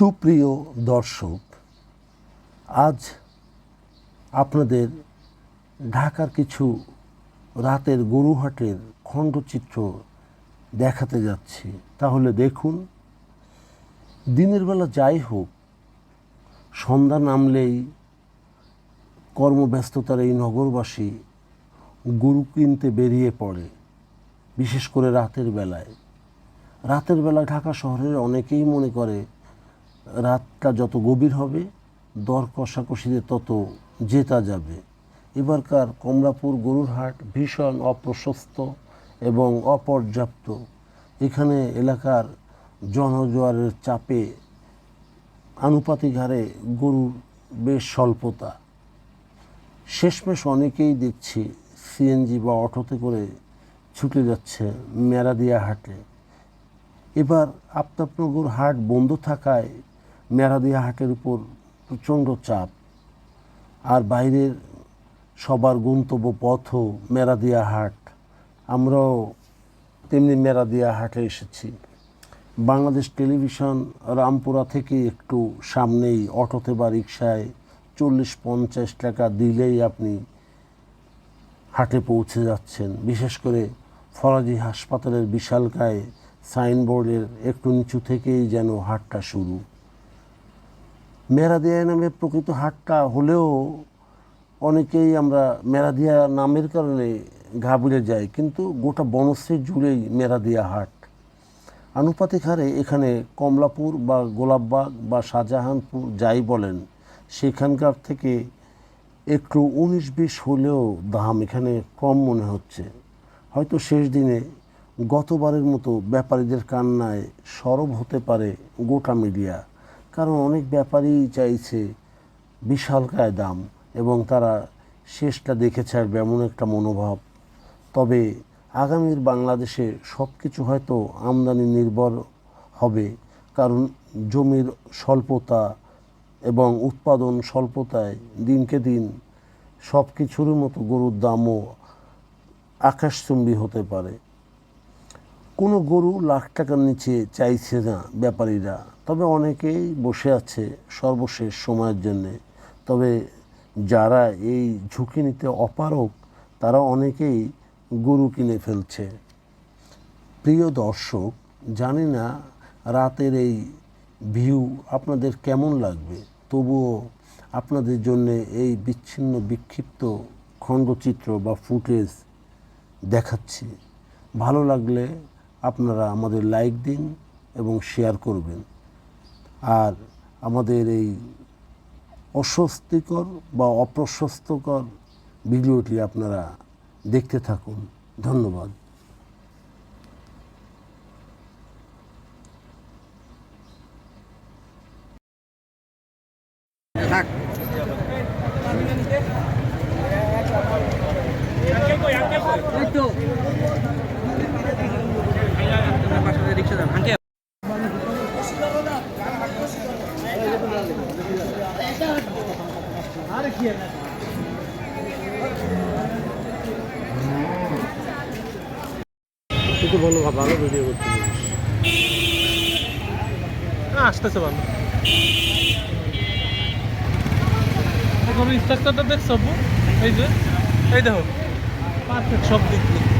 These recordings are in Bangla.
সুপ্রিয় দর্শক, আজ আপনাদের ঢাকার কিছু রাতের গরুহাটের খণ্ডচিত্র দেখাতে যাচ্ছি। তাহলে দেখুন, দিনের বেলা যাই হোক, সন্ধ্যা নামলেই কর্মব্যস্ততার এই নগরবাসী গরু কিনতে বেরিয়ে পড়ে, বিশেষ করে রাতের বেলায়। রাতের বেলা ঢাকা শহরের অনেকেই মনে করে রাতটা যত গভীর হবে, দর কষাকষিতে তত জেতা যাবে। এবারকার কমলাপুর গরুর হাট ভীষণ অপ্রশস্ত এবং অপর্যাপ্ত। এখানে এলাকার জনজোয়ারের চাপে আনুপাতিক হারে গরুর বেশ স্বল্পতা। শেষমেশ অনেকেই দেখছি সিএনজি বা অটোতে করে ছুটে যাচ্ছে মেরাদিয়া হাটে এবার আফতাবনগর হাট বন্ধ থাকায় মেরাদিয়া হাটের উপর প্রচণ্ড চাপ। আর বাইরের সবার গন্তব্য পথও মেরাদিয়া হাট। আমরাও তেমনি মেরাদিয়া হাটে এসেছি। বাংলাদেশ টেলিভিশন রামপুরা থেকে একটু সামনেই অটোতে বা রিক্সায় চল্লিশ পঞ্চাশ টাকা দিলেই আপনি হাটে পৌঁছে যাচ্ছেন। বিশেষ করে ফরাজি হাসপাতালের বিশালকায় সাইনবোর্ডের একটু নিচু থেকেই যেন হাটটা শুরু। মেরাদিয়া নামে প্রকৃত হাটটা হলেও অনেকেই আমরা মেরাদিয়া নামের কারণে ঘাবড়ে যাই, কিন্তু গোটা বনশ্রী জুড়েই মেরাদিয়া হাট। আনুপাতিক হারে এখানে কমলাপুর বা গোলাপবাগ বা শাহজাহানপুর যাই বলেন, সেখানকার থেকে একটু উনিশ বিশ হলেও দাম এখানে কম মনে হচ্ছে। হয়তো শেষ দিনে গতবারের মতো ব্যাপারীদের কান্নায় সরব হতে পারে গোটা মিডিয়া। কারণ অনেক ব্যাপারই চাইছে বিশালকায় দাম এবং তারা শেষটা দেখে ছাড়বে এমন একটা মনোভাব। তবে আগামীর বাংলাদেশে সব কিছু হয়তো আমদানি নির্ভর হবে, কারণ জমির স্বল্পতা এবং উৎপাদন স্বল্পতায় দিনকে দিন সব কিছুর মতো গরুর দামও আকাশচুম্বী হতে পারে। কোনো গরু লাখ টাকার নিচে চাইছে না ব্যাপারীরা। তবে অনেকেই বসে আছে সর্বশেষ সময়ের জন্যে। তবে যারা এই ঝুঁকি নিতে অপারক তারা অনেকেই গরু কিনে ফেলছে। প্রিয় দর্শক, জানি না রাতের এই ভিউ আপনাদের কেমন লাগবে, তবুও আপনাদের জন্য এই বিচ্ছিন্ন বিক্ষিপ্ত খণ্ডচিত্র বা ফুটেজ দেখাচ্ছি। ভালো লাগলে আপনারা আমাদের লাইক দিন এবং শেয়ার করবেন। আর আমাদের এই অস্বস্তিকর বা অপ্রশস্তকর ভিডিওটি আপনারা দেখতে থাকুন। ধন্যবাদ। ভালো ভিডিও করতে আসতেছে ভালো। এখন এই যে এই দেখো। পারফেক্ট সব দিক দিয়ে।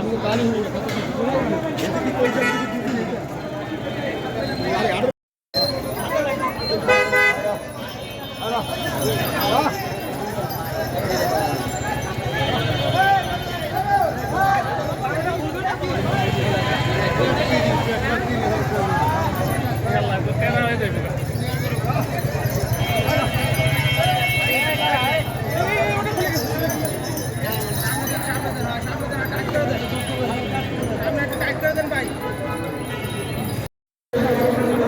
আমি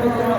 পাঁচ